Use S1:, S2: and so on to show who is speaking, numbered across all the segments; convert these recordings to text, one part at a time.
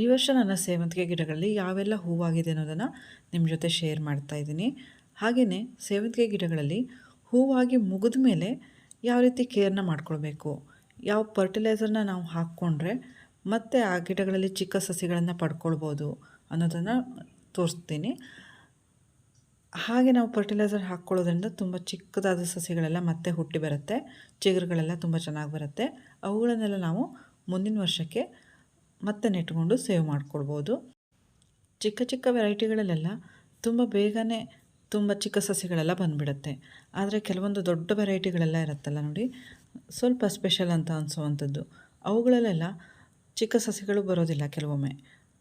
S1: ಈ ವರ್ಷ ನನ್ನ ಸೇವಂತಿಗೆ ಗಿಡಗಳಲ್ಲಿ ಯಾವೆಲ್ಲ ಹೂವಾಗಿದೆ ಅನ್ನೋದನ್ನು ನಿಮ್ಮ ಜೊತೆ ಶೇರ್ ಮಾಡ್ತಾ ಇದ್ದೀನಿ. ಹಾಗೆಯೇ ಸೇವಂತಿಗೆ ಗಿಡಗಳಲ್ಲಿ ಹೂವಾಗಿ ಮುಗಿದ ಮೇಲೆ ಯಾವ ರೀತಿ ಕೇರ್ನ ಮಾಡ್ಕೊಳ್ಬೇಕು, ಯಾವ ಫರ್ಟಿಲೈಸರ್ನ ನಾವು ಹಾಕ್ಕೊಂಡ್ರೆ ಮತ್ತೆ ಆ ಗಿಡಗಳಲ್ಲಿ ಚಿಕ್ಕ ಸಸಿಗಳನ್ನು ಪಡ್ಕೊಳ್ಬೋದು ಅನ್ನೋದನ್ನು ತೋರಿಸ್ತೀನಿ. ಹಾಗೆ ನಾವು ಫರ್ಟಿಲೈಸರ್ ಹಾಕ್ಕೊಳ್ಳೋದ್ರಿಂದ ತುಂಬ ಚಿಕ್ಕದಾದ ಸಸಿಗಳೆಲ್ಲ ಮತ್ತೆ ಹುಟ್ಟಿ ಬರುತ್ತೆ, ಚಿಗುರುಗಳೆಲ್ಲ ತುಂಬ ಚೆನ್ನಾಗಿ ಬರುತ್ತೆ. ಅವುಗಳನ್ನೆಲ್ಲ ನಾವು ಮುಂದಿನ ವರ್ಷಕ್ಕೆ ಮತ್ತೆ ನೆಟ್ಕೊಂಡು ಸೇವ್ ಮಾಡ್ಕೊಳ್ಬೋದು ಚಿಕ್ಕ ಚಿಕ್ಕ ವೆರೈಟಿಗಳಲ್ಲೆಲ್ಲ ತುಂಬ ಬೇಗನೆ ತುಂಬ ಚಿಕ್ಕ ಸಸಿಗಳೆಲ್ಲ ಬಂದುಬಿಡುತ್ತೆ. ಆದರೆ ಕೆಲವೊಂದು ದೊಡ್ಡ ವೆರೈಟಿಗಳೆಲ್ಲ ಇರುತ್ತಲ್ಲ ನೋಡಿ, ಸ್ವಲ್ಪ ಸ್ಪೆಷಲ್ ಅಂತ ಅನಿಸುವಂಥದ್ದು. ಅವುಗಳಲ್ಲೆಲ್ಲ ಚಿಕ್ಕ ಸಸಿಗಳು ಬರೋದಿಲ್ಲ ಕೆಲವೊಮ್ಮೆ.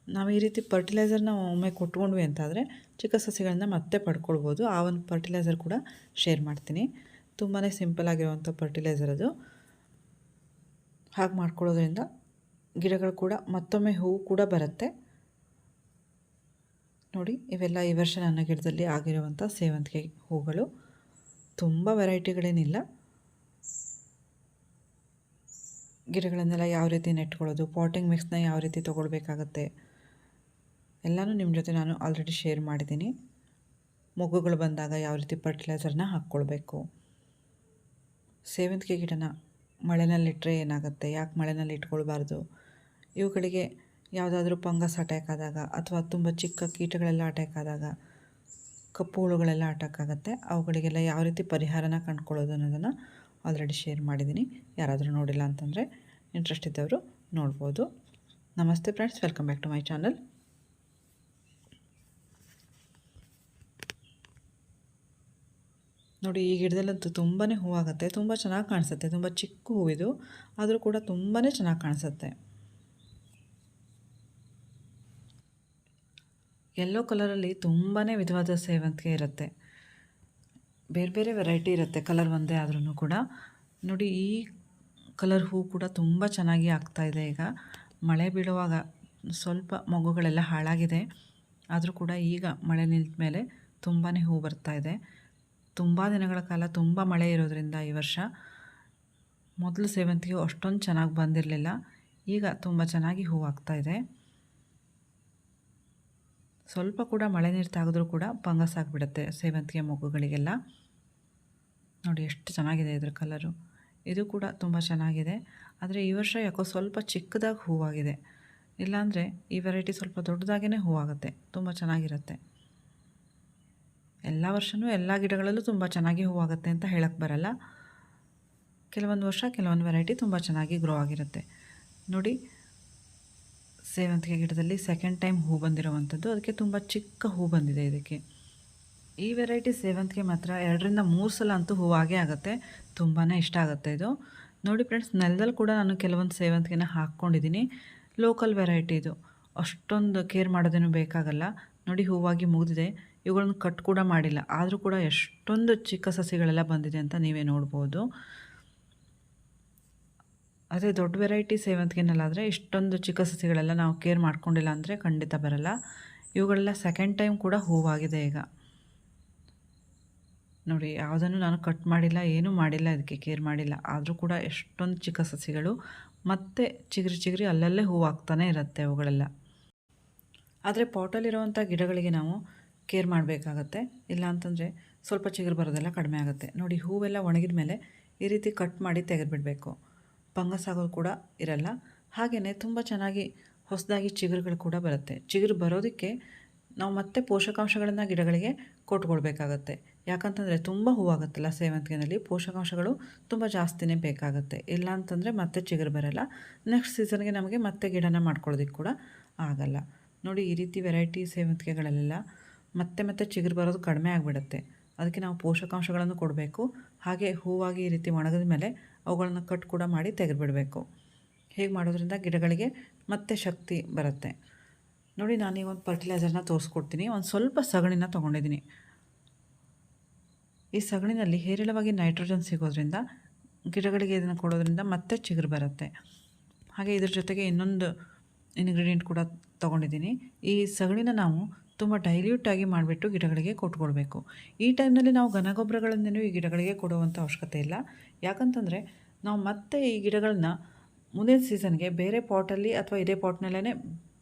S1: ನಾವು ಈ ರೀತಿ ಫರ್ಟಿಲೈಸರ್ನ ಒಮ್ಮೆ ಕೊಟ್ಕೊಂಡ್ವಿ ಅಂತಾದರೆ ಚಿಕ್ಕ ಸಸಿಗಳನ್ನ ಮತ್ತೆ ಪಡ್ಕೊಳ್ಬೋದು. ಆ ಒಂದು ಫರ್ಟಿಲೈಸರ್ ಕೂಡ ಶೇರ್ ಮಾಡ್ತೀನಿ. ತುಂಬಾ ಸಿಂಪಲ್ ಆಗಿರುವಂಥ ಫರ್ಟಿಲೈಸರ್ ಅದು. ಹಾಗೆ ಮಾಡ್ಕೊಳ್ಳೋದ್ರಿಂದ ಗಿಡಗಳು ಕೂಡ ಮತ್ತೊಮ್ಮೆ ಹೂವು ಕೂಡ ಬರುತ್ತೆ. ನೋಡಿ, ಇವೆಲ್ಲ ಈ ವರ್ಷ ನನ್ನ ಗಿಡದಲ್ಲಿ ಆಗಿರುವಂಥ ಸೇವಂತಿಗೆ ಹೂಗಳು. ತುಂಬ ವೆರೈಟಿಗಳೇನಿಲ್ಲ. ಗಿಡಗಳನ್ನೆಲ್ಲ ಯಾವ ರೀತಿ ನೆಟ್ಕೊಳ್ಳೋದು, ಪಾಟಿಂಗ್ ಮಿಕ್ಸ್ನ ಯಾವ ರೀತಿ ತೊಗೊಳ್ಬೇಕಾಗತ್ತೆ, ಎಲ್ಲನೂ ನಿಮ್ಮ ಜೊತೆ ನಾನು ಆಲ್ರೆಡಿ ಶೇರ್ ಮಾಡಿದ್ದೀನಿ. ಮೊಗ್ಗುಗಳು ಬಂದಾಗ ಯಾವ ರೀತಿ ಫರ್ಟಿಲೈಸರ್ನ ಹಾಕ್ಕೊಳ್ಬೇಕು. ಸೇವಂತಿಗೆ ಗಿಡನ ಮಳೆನಲ್ಲಿಟ್ಟರೆ ಏನಾಗುತ್ತೆ? ಯಾಕೆ ಮಳೆನಲ್ಲಿ ಇಟ್ಕೊಳ್ಬಾರ್ದು ಇವುಗಳಿಗೆ ಯಾವುದಾದ್ರೂ ಫಂಗಸ್ ಅಟ್ಯಾಕ್ ಆದಾಗ ಅಥವಾ ತುಂಬ ಚಿಕ್ಕ ಕೀಟಗಳೆಲ್ಲ ಅಟ್ಯಾಕ್ ಆದಾಗ, ಕಪ್ಪು ಹುಳುಗಳೆಲ್ಲ ಅಟ್ಯಾಕ್ ಆಗುತ್ತೆ. ಅವುಗಳಿಗೆಲ್ಲ ಯಾವ ರೀತಿ ಪರಿಹಾರನ ಕಂಡುಕೊಳ್ಳೋದು ಅನ್ನೋದನ್ನು ಆಲ್ರೆಡಿ ಶೇರ್ ಮಾಡಿದ್ದೀನಿ. ಯಾರಾದರೂ ನೋಡಿಲ್ಲ ಅಂತಂದರೆ ಇಂಟ್ರೆಸ್ಟ್ ಇದ್ದವರು ನೋಡ್ಬೋದು. ನಮಸ್ತೆ friends welcome back to my channel ನೋಡಿ, ಈ ಗಿಡದಲ್ಲಂತೂ ತುಂಬಾ ಹೂವಾಗುತ್ತೆ. ತುಂಬ ಚೆನ್ನಾಗಿ ಕಾಣಿಸುತ್ತೆ. ತುಂಬ ಚಿಕ್ಕ ಹೂವಿದು. ಆದರೂ ಕೂಡ ತುಂಬಾ ಚೆನ್ನಾಗಿ ಕಾಣಿಸುತ್ತೆ. ಯೆಲ್ಲೋ ಕಲರಲ್ಲಿ ತುಂಬಾ ವಿಧವಾದ ಸೇವಂತಿಗೆ ಇರುತ್ತೆ. ಬೇರೆ ಬೇರೆ ವೆರೈಟಿ ಇರುತ್ತೆ ಕಲರ್ ಒಂದೇ ಆದ್ರೂ ಕೂಡ. ನೋಡಿ, ಈ ಕಲರ್ ಹೂ ಕೂಡ ತುಂಬ ಚೆನ್ನಾಗಿ ಆಗ್ತಾಯಿದೆ ಈಗ. ಮಳೆ ಬೀಳುವಾಗ ಸ್ವಲ್ಪ ಮಗುಗಳೆಲ್ಲ ಹಾಳಾಗಿದೆ. ಆದರೂ ಕೂಡ ಈಗ ಮಳೆ ನಿಂತ ಮೇಲೆ ತುಂಬಾ ಹೂ ಬರ್ತಾಯಿದೆ ತುಂಬ ದಿನಗಳ ಕಾಲ ತುಂಬ ಮಳೆ ಇರೋದರಿಂದ ಈ ವರ್ಷ ಮೊದಲು ಸೇವಂತಿಗೆ ಅಷ್ಟೊಂದು ಚೆನ್ನಾಗಿ ಬಂದಿರಲಿಲ್ಲ. ಈಗ ತುಂಬ ಚೆನ್ನಾಗಿ ಹೂ ಆಗ್ತಾಯಿದೆ ಸ್ವಲ್ಪ ಕೂಡ ಮಳೆ ನೀರು ತಾಗಿದ್ರೂ ಕೂಡ ಫಂಗಸ್ ಆಗಿಬಿಡುತ್ತೆ ಸೇವಂತಿಗೆ ಮೊಗ್ಗುಗಳಿಗೆಲ್ಲ. ನೋಡಿ ಎಷ್ಟು ಚೆನ್ನಾಗಿದೆ ಇದ್ರ ಕಲರು. ಇದು ಕೂಡ ತುಂಬ ಚೆನ್ನಾಗಿದೆ. ಆದರೆ ಈ ವರ್ಷ ಯಾಕೋ ಸ್ವಲ್ಪ ಚಿಕ್ಕದಾಗಿ ಹೂವಾಗಿದೆ. ಇಲ್ಲಾಂದರೆ ಈ ವೆರೈಟಿ ಸ್ವಲ್ಪ ದೊಡ್ಡದಾಗೇ ಹೂವಾಗುತ್ತೆ. ತುಂಬ ಚೆನ್ನಾಗಿರುತ್ತೆ. ಎಲ್ಲ ವರ್ಷವೂ ಎಲ್ಲ ಗಿಡಗಳಲ್ಲೂ ತುಂಬ ಚೆನ್ನಾಗಿ ಹೂವಾಗುತ್ತೆ ಅಂತ ಹೇಳಕ್ಕೆ ಬರಲ್ಲ. ಕೆಲವೊಂದು ವರ್ಷ ಕೆಲವೊಂದು ವೆರೈಟಿ ತುಂಬ ಚೆನ್ನಾಗಿ ಗ್ರೋ ಆಗಿರುತ್ತೆ. ನೋಡಿ ಸೇವಂತಿಗೆ ಗಿಡದಲ್ಲಿ ಸೆಕೆಂಡ್ ಟೈಮ್ ಹೂ ಬಂದಿರುವಂಥದ್ದು. ಅದಕ್ಕೆ ತುಂಬ ಚಿಕ್ಕ ಹೂ ಬಂದಿದೆ ಇದಕ್ಕೆ. ಈ ವೆರೈಟಿ ಸೇವಂತಿಗೆ ಮಾತ್ರ ಎರಡರಿಂದ ಮೂರು ಸಲ ಅಂತೂ ಹೂವಾಗೇ ಆಗುತ್ತೆ. ತುಂಬಾ ಇಷ್ಟ ಆಗುತ್ತೆ ಇದು. ನೋಡಿ ಫ್ರೆಂಡ್ಸ್ ನೆಲದಲ್ಲಿ ಕೂಡ ನಾನು ಕೆಲವೊಂದು ಸೇವಂತಿಗೆನ ಹಾಕ್ಕೊಂಡಿದ್ದೀನಿ. ಲೋಕಲ್ ವೆರೈಟಿ ಇದು. ಅಷ್ಟೊಂದು ಕೇರ್ ಮಾಡೋದೇನು ಬೇಕಾಗಲ್ಲ. ನೋಡಿ ಹೂವಾಗಿ ಮುಗಿದಿದೆ. ಇವುಗಳನ್ನು ಕಟ್ ಕೂಡ ಮಾಡಿಲ್ಲ. ಆದರೂ ಕೂಡ ಎಷ್ಟೊಂದು ಚಿಕ್ಕ ಸಸಿಗಳೆಲ್ಲ ಬಂದಿದೆ ಅಂತ ನೀವೇ ನೋಡ್ಬೋದು. ಅದೇ ದೊಡ್ಡ ವೆರೈಟಿ ಸೇವಂತಿಗೆನಲ್ಲಾದರೆ ಇಷ್ಟೊಂದು ಚಿಕ್ಕ ಸಸಿಗಳೆಲ್ಲ ನಾವು ಕೇರ್ ಮಾಡ್ಕೊಂಡಿಲ್ಲ ಅಂದರೆ ಖಂಡಿತ ಬರಲ್ಲ. ಇವುಗಳೆಲ್ಲ ಸೆಕೆಂಡ್ ಟೈಮ್ ಕೂಡ ಹೂವಾಗಿದೆ ಈಗ. ನೋಡಿ, ಯಾವುದನ್ನು ನಾನು ಕಟ್ ಮಾಡಿಲ್ಲ, ಏನೂ ಮಾಡಿಲ್ಲ, ಇದಕ್ಕೆ ಕೇರ್ ಮಾಡಿಲ್ಲ. ಆದರೂ ಕೂಡ ಎಷ್ಟೊಂದು ಚಿಕ್ಕ ಸಸಿಗಳು ಮತ್ತೆ ಚಿಗುರಿ ಚಿಗುರಿ ಅಲ್ಲಲ್ಲೇ ಹೂವಾಗ್ತಾನೆ ಇರುತ್ತೆ ಅವುಗಳೆಲ್ಲ. ಆದರೆ ಪಾಟಲ್ಲಿರುವಂಥ ಗಿಡಗಳಿಗೆ ನಾವು ಕೇರ್ ಮಾಡಬೇಕಾಗತ್ತೆ. ಇಲ್ಲ ಅಂತಂದರೆ ಸ್ವಲ್ಪ ಚಿಗುರು ಬರೋದೆಲ್ಲ ಕಡಿಮೆ ಆಗುತ್ತೆ. ನೋಡಿ, ಹೂವೆಲ್ಲ ಒಣಗಿದ ಮೇಲೆ ಈ ರೀತಿ ಕಟ್ ಮಾಡಿ ತೆಗೆದುಬಿಡಬೇಕು. ಫಂಗಸ್ ಆಗೋದು ಕೂಡ ಇರಲ್ಲ. ಹಾಗೆಯೇ ತುಂಬ ಚೆನ್ನಾಗಿ ಹೊಸದಾಗಿ ಚಿಗುರುಗಳು ಕೂಡ ಬರುತ್ತೆ. ಚಿಗುರು ಬರೋದಕ್ಕೆ ನಾವು ಮತ್ತೆ ಪೋಷಕಾಂಶಗಳನ್ನು ಗಿಡಗಳಿಗೆ ಕೊಟ್ಕೊಳ್ಬೇಕಾಗತ್ತೆ ಯಾಕಂತಂದರೆ ತುಂಬ ಹೂವಾಗುತ್ತಲ್ಲ ಸೇವಂತಿಗೆನಲ್ಲಿ ಪೋಷಕಾಂಶಗಳು ತುಂಬ ಜಾಸ್ತಿನೇ ಬೇಕಾಗುತ್ತೆ. ಇಲ್ಲ ಅಂತಂದರೆ ಮತ್ತೆ ಚಿಗುರು ಬರೋಲ್ಲ. ನೆಕ್ಸ್ಟ್ ಸೀಸನ್ಗೆ ನಮಗೆ ಮತ್ತೆ ಗಿಡನ ಮಾಡ್ಕೊಳ್ಳೋದಕ್ಕೆ ಕೂಡ ಆಗಲ್ಲ. ನೋಡಿ, ಈ ರೀತಿ ವೆರೈಟಿ ಸೇವಂತಿಗೆಗಳಲ್ಲೆಲ್ಲ ಮತ್ತೆ ಮತ್ತೆ ಚಿಗುರು ಬರೋದು ಕಡಿಮೆ ಆಗಿಬಿಡುತ್ತೆ. ಅದಕ್ಕೆ ನಾವು ಪೋಷಕಾಂಶಗಳನ್ನು ಕೊಡಬೇಕು. ಹಾಗೆ ಹೂವಾಗಿ ಈ ರೀತಿ ಒಣಗಿದ ಮೇಲೆ ಅವುಗಳನ್ನು ಕಟ್ ಕೂಡ ಮಾಡಿ ತೆಗೆದುಬಿಡಬೇಕು. ಹೇಗೆ ಮಾಡೋದ್ರಿಂದ ಗಿಡಗಳಿಗೆ ಮತ್ತೆ ಶಕ್ತಿ ಬರುತ್ತೆ. ನೋಡಿ, ನಾನು ಈ ಒಂದು ಫರ್ಟಿಲೈಸರ್ನ ತೋರಿಸ್ಕೊಡ್ತೀನಿ. ಒಂದು ಸ್ವಲ್ಪ ಸಗಣಿನ ತೊಗೊಂಡಿದ್ದೀನಿ. ಈ ಸಗಣಿನಲ್ಲಿ ಹೇರಳವಾಗಿ ನೈಟ್ರೋಜನ್ ಸಿಗೋದ್ರಿಂದ, ಗಿಡಗಳಿಗೆ ಇದನ್ನು ಕೊಡೋದ್ರಿಂದ ಮತ್ತೆ ಚಿಗುರು ಬರುತ್ತೆ. ಹಾಗೆ ಇದ್ರ ಜೊತೆಗೆ ಇನ್ನೊಂದು ಇನ್ಗ್ರೀಡಿಯೆಂಟ್ ಕೂಡ ತೊಗೊಂಡಿದ್ದೀನಿ. ಈ ಸಗಣಿನ ನಾವು ತುಂಬ ಡೈಲ್ಯೂಟಾಗಿ ಮಾಡಿಬಿಟ್ಟು ಗಿಡಗಳಿಗೆ ಕೊಟ್ಕೊಳ್ಬೇಕು ಈ ಟೈಮ್ನಲ್ಲಿ ನಾವು ಘನಗೊಬ್ಬರಗಳನ್ನೇನು ಈ ಗಿಡಗಳಿಗೆ ಕೊಡುವಂಥ ಅವಶ್ಯಕತೆ ಇಲ್ಲ. ಯಾಕಂತಂದರೆ ನಾವು ಮತ್ತೆ ಈ ಗಿಡಗಳನ್ನ ಮುಂದಿನ ಸೀಸನ್ಗೆ ಬೇರೆ ಪಾಟಲ್ಲಿ ಅಥವಾ ಇದೇ ಪಾಟ್ನಲ್ಲೇ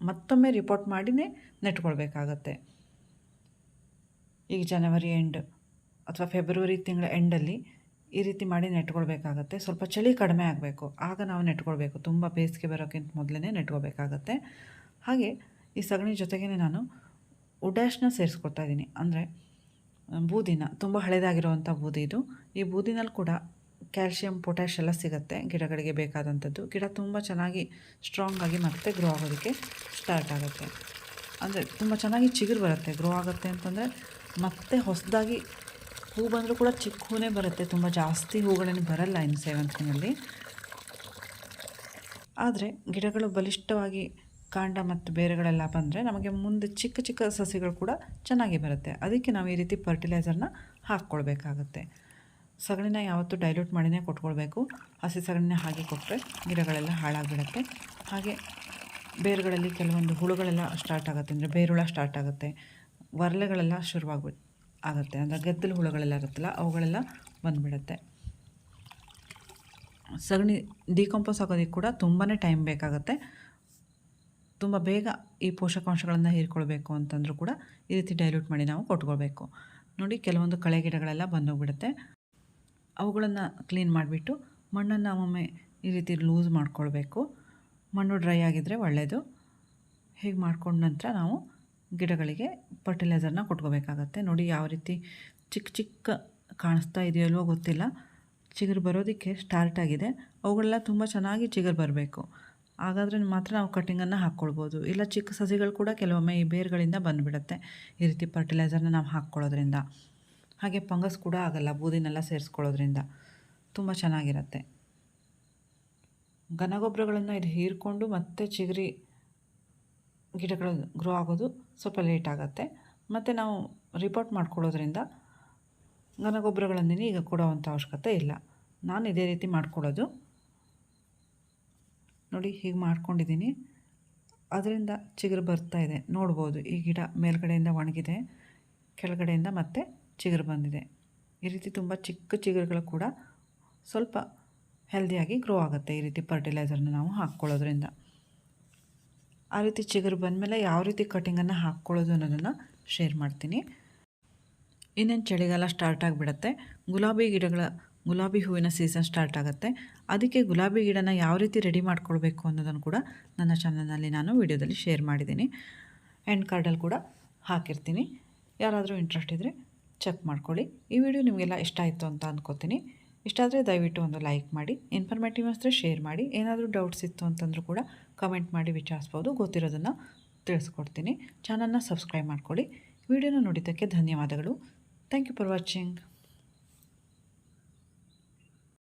S1: ಮತ್ತೊಮ್ಮೆ ರಿಪೋರ್ಟ್ ಮಾಡಿನೇ ನೆಟ್ಕೊಳ್ಬೇಕಾಗತ್ತೆ. ಈಗ ಜನವರಿ ಎಂಡ್ ಅಥವಾ ಫೆಬ್ರವರಿ ತಿಂಗಳ ಎಂಡಲ್ಲಿ ಈ ರೀತಿ ಮಾಡಿ ನೆಟ್ಕೊಳ್ಬೇಕಾಗತ್ತೆ. ಸ್ವಲ್ಪ ಚಳಿ ಕಡಿಮೆ ಆಗಬೇಕು. ಆಗ ನಾವು ನೆಟ್ಕೊಳ್ಬೇಕು. ತುಂಬ ಬೇಸಿಗೆ ಬರೋಕ್ಕಿಂತ ಮೊದಲೇ ನೆಟ್ಕೊಳ್ಬೇಕಾಗತ್ತೆ. ಹಾಗೆ ಈ ಸಗಣಿ ಜೊತೆಗೇ ನಾನು ಉಡ್ಯಾಶ್ನ ಸೇರಿಸ್ಕೊಳ್ತಾ ಇದ್ದೀನಿ ಅಂದರೆ ಬೂದಿನ, ತುಂಬ ಹಳೆಯದಾಗಿರುವಂಥ ಬೂದಿ ಇದು. ಈ ಬೂದಿನಲ್ಲಿ ಕೂಡ ಕ್ಯಾಲ್ಶಿಯಂ, ಪೊಟ್ಯಾಶ್ ಎಲ್ಲ ಸಿಗುತ್ತೆ ಗಿಡಗಳಿಗೆ ಬೇಕಾದಂಥದ್ದು. ಗಿಡ ತುಂಬ ಚೆನ್ನಾಗಿ ಸ್ಟ್ರಾಂಗ್ ಆಗಿ ಮತ್ತೆ ಗ್ರೋ ಆಗೋದಕ್ಕೆ ಸ್ಟಾರ್ಟ್ ಆಗುತ್ತೆ. ಅಂದರೆ, ತುಂಬ ಚೆನ್ನಾಗಿ ಚಿಗುರು ಬರುತ್ತೆ. ಗ್ರೋ ಆಗುತ್ತೆ ಅಂತಂದರೆ, ಮತ್ತೆ ಹೊಸದಾಗಿ ಹೂ ಬಂದರೂ ಕೂಡ ಚಿಕ್ಕ ಹೂನೇ ಬರುತ್ತೆ. ತುಂಬ ಜಾಸ್ತಿ ಹೂಗಳೇನು ಬರಲ್ಲ ಇನ್ನು ಸೇವಂತಿನಲ್ಲಿ ಆದರೆ, ಗಿಡಗಳು ಬಲಿಷ್ಠವಾಗಿ ಕಾಂಡ ಮತ್ತು ಬೇರುಗಳೆಲ್ಲ ಬಂದರೆ ನಮಗೆ ಮುಂದೆ ಚಿಕ್ಕ ಚಿಕ್ಕ ಸಸಿಗಳು ಕೂಡ ಚೆನ್ನಾಗಿ ಬರುತ್ತೆ. ಅದಕ್ಕೆ ನಾವು ಈ ರೀತಿ ಫರ್ಟಿಲೈಸರ್ನ ಹಾಕ್ಕೊಳ್ಬೇಕಾಗತ್ತೆ. ಸಗಣಿನ ಯಾವತ್ತೂ ಡೈಲ್ಯೂಟ್ ಮಾಡಿನೇ ಕೊಟ್ಕೊಳ್ಬೇಕು. ಹಸಿ ಸಗಣಿನ ಹಾಗೆ ಕೊಟ್ಟರೆ ಗಿಡಗಳೆಲ್ಲ ಹಾಳಾಗಿಬಿಡುತ್ತೆ. ಹಾಗೆ ಬೇರುಗಳಲ್ಲಿ ಕೆಲವೊಂದು ಹುಳುಗಳೆಲ್ಲ ಸ್ಟಾರ್ಟ್ ಆಗುತ್ತೆ. ಅಂದರೆ ಬೇರುಳ ಸ್ಟಾರ್ಟ್ ಆಗುತ್ತೆ. ವರ್ಲೆಗಳೆಲ್ಲ ಶುರುವಾಗ್ಬಿಟ್ಟು ಆಗುತ್ತೆ. ಅಂದರೆ ಗೆದ್ದಲು ಹುಳುಗಳೆಲ್ಲ ಇರುತ್ತಲ್ಲ, ಅವುಗಳೆಲ್ಲ ಬಂದುಬಿಡುತ್ತೆ. ಸಗಣಿ ಡಿಕಂಪೋಸ್ ಆಗೋದಕ್ಕೆ ಕೂಡ ತುಂಬಾ ಟೈಮ್ ಬೇಕಾಗುತ್ತೆ. ತುಂಬ ಬೇಗ ಈ ಪೋಷಕಾಂಶಗಳನ್ನು ಹೀರ್ಕೊಳ್ಬೇಕು ಅಂತಂದರೂ ಕೂಡ ಈ ರೀತಿ ಡೈಲ್ಯೂಟ್ ಮಾಡಿ ನಾವು ಕೊಟ್ಕೊಳ್ಬೇಕು. ನೋಡಿ ಕೆಲವೊಂದು ಕಳೆ ಗಿಡಗಳೆಲ್ಲ ಬಂದೋಗ್ಬಿಡುತ್ತೆ. ಅವುಗಳನ್ನು ಕ್ಲೀನ್ ಮಾಡಿಬಿಟ್ಟು ಮಣ್ಣನ್ನು ಒಮ್ಮೊಮ್ಮೆ ಈ ರೀತಿ ಲೂಸ್ ಮಾಡ್ಕೊಳ್ಬೇಕು. ಮಣ್ಣು ಡ್ರೈ ಆಗಿದ್ದರೆ ಒಳ್ಳೆಯದು ಹೀಗೆ ಮಾಡ್ಕೊಂಡ ನಂತರ ನಾವು ಗಿಡಗಳಿಗೆ ಫರ್ಟಿಲೈಸರ್ನ ಕೊಟ್ಕೋಬೇಕಾಗತ್ತೆ. ನೋಡಿ ಯಾವ ರೀತಿ ಚಿಕ್ಕ ಚಿಕ್ಕ ಕಾಣಿಸ್ತಾ ಇದೆಯಲ್ವೋ ಗೊತ್ತಿಲ್ಲ. ಚಿಗುರು ಬರೋದಕ್ಕೆ ಸ್ಟಾರ್ಟ್ ಆಗಿದೆ. ಅವುಗಳೆಲ್ಲ ತುಂಬ ಚೆನ್ನಾಗಿ ಚಿಗುರು ಬರಬೇಕು. ಹಾಗಾದರೆ ಮಾತ್ರ ನಾವು ಕಟ್ಟಿಂಗನ್ನು ಹಾಕ್ಕೊಳ್ಬೋದು. ಇಲ್ಲ ಚಿಕ್ಕ ಸಸಿಗಳು ಕೂಡ ಕೆಲವೊಮ್ಮೆ ಈ ಬೇರುಗಳಿಂದ ಬಂದುಬಿಡುತ್ತೆ, ಈ ರೀತಿ ಫರ್ಟಿಲೈಸರ್ನ ನಾವು ಹಾಕ್ಕೊಳ್ಳೋದ್ರಿಂದ. ಹಾಗೆ ಫಂಗಸ್ ಕೂಡ ಆಗಲ್ಲ, ಬೂದಿನೆಲ್ಲ ಸೇರಿಸ್ಕೊಳ್ಳೋದ್ರಿಂದ. ತುಂಬ ಚೆನ್ನಾಗಿರುತ್ತೆ. ಘನಗೊಬ್ಬರಗಳನ್ನು ಇದು ಹೀರ್ಕೊಂಡು ಮತ್ತೆ ಚಿಗುರಿ ಗಿಡಗಳು ಗ್ರೋ ಆಗೋದು ಸ್ವಲ್ಪ ಲೇಟ್ ಆಗುತ್ತೆ. ಮತ್ತು ನಾವು ರಿಪೋರ್ಟ್ ಮಾಡ್ಕೊಳ್ಳೋದ್ರಿಂದ ಘನಗೊಬ್ಬರಗಳನ್ನೇ ಈಗ ಕೊಡೋವಂಥ ಅವಶ್ಯಕತೆ ಇಲ್ಲ. ನಾನು ಇದೇ ರೀತಿ ಮಾಡ್ಕೊಳ್ಳೋದು. ನೋಡಿ ಹೀಗೆ ಮಾಡ್ಕೊಂಡಿದ್ದೀನಿ. ಅದರಿಂದ ಚಿಗುರು ಬರ್ತಾ ಇದೆ. ನೋಡ್ಬೋದು ಈ ಗಿಡ ಮೇಲ್ಗಡೆಯಿಂದ ಒಣಗಿದೆ, ಕೆಳಗಡೆಯಿಂದ ಮತ್ತೆ ಚಿಗುರು ಬಂದಿದೆ. ಈ ರೀತಿ ತುಂಬ ಚಿಕ್ಕ ಚಿಗುರುಗಳು ಕೂಡ ಸ್ವಲ್ಪ ಹೆಲ್ದಿಯಾಗಿ ಗ್ರೋ ಆಗುತ್ತೆ ಈ ರೀತಿ ಫರ್ಟಿಲೈಸರ್ನ ನಾವು ಹಾಕ್ಕೊಳ್ಳೋದ್ರಿಂದ. ಆ ರೀತಿ ಚಿಗುರು ಬಂದಮೇಲೆ ಯಾವ ರೀತಿ ಕಟಿಂಗನ್ನು ಹಾಕ್ಕೊಳ್ಳೋದು ಅನ್ನೋದನ್ನು ಶೇರ್ ಮಾಡ್ತೀನಿ. ಇನ್ನೇನು ಚಳಿಗಾಲ ಸ್ಟಾರ್ಟ್ ಆಗಿಬಿಡತ್ತೆ. ಗುಲಾಬಿ ಗಿಡಗಳ ಗುಲಾಬಿ ಹೂವಿನ ಸೀಸನ್ ಸ್ಟಾರ್ಟ್ ಆಗುತ್ತೆ. ಅದಕ್ಕೆ ಗುಲಾಬಿ ಗಿಡನ ಯಾವ ರೀತಿ ರೆಡಿ ಮಾಡ್ಕೊಳ್ಬೇಕು ಅನ್ನೋದನ್ನು ಕೂಡ ನನ್ನ ಚಾನಲ್ನಲ್ಲಿ ನಾನು ವಿಡಿಯೋದಲ್ಲಿ ಶೇರ್ ಮಾಡಿದ್ದೀನಿ. ಆ್ಯಂಡ್ ಕಾರ್ಡಲ್ಲಿ ಕೂಡ ಹಾಕಿರ್ತೀನಿ. ಯಾರಾದರೂ ಇಂಟ್ರೆಸ್ಟ್ ಇದ್ದರೆ ಚೆಕ್ ಮಾಡ್ಕೊಳ್ಳಿ. ಈ ವಿಡಿಯೋ ನಿಮಗೆಲ್ಲ ಇಷ್ಟ ಆಯಿತು ಅಂತ ಅಂದ್ಕೋತೀನಿ ಇಷ್ಟ ಆದರೆ ದಯವಿಟ್ಟು ಒಂದು ಲೈಕ್ ಮಾಡಿ ಇನ್ಫಾರ್ಮೇಟಿವ್ ಅಂದರೆ ಶೇರ್ ಮಾಡಿ, ಏನಾದರೂ ಡೌಟ್ಸ್ ಇತ್ತು ಅಂತಂದರೂ ಕೂಡ ಕಮೆಂಟ್ ಮಾಡಿ ವಿಚಾರಿಸ್ಬೋದು. ಗೊತ್ತಿರೋದನ್ನು ತಿಳಿಸ್ಕೊಡ್ತೀನಿ. ಚಾನಲ್ನ ಸಬ್ಸ್ಕ್ರೈಬ್ ಮಾಡ್ಕೊಳ್ಳಿ. ವಿಡಿಯೋನ ನೋಡಿದ್ದಕ್ಕೆ ಧನ್ಯವಾದಗಳು. Thank you for watching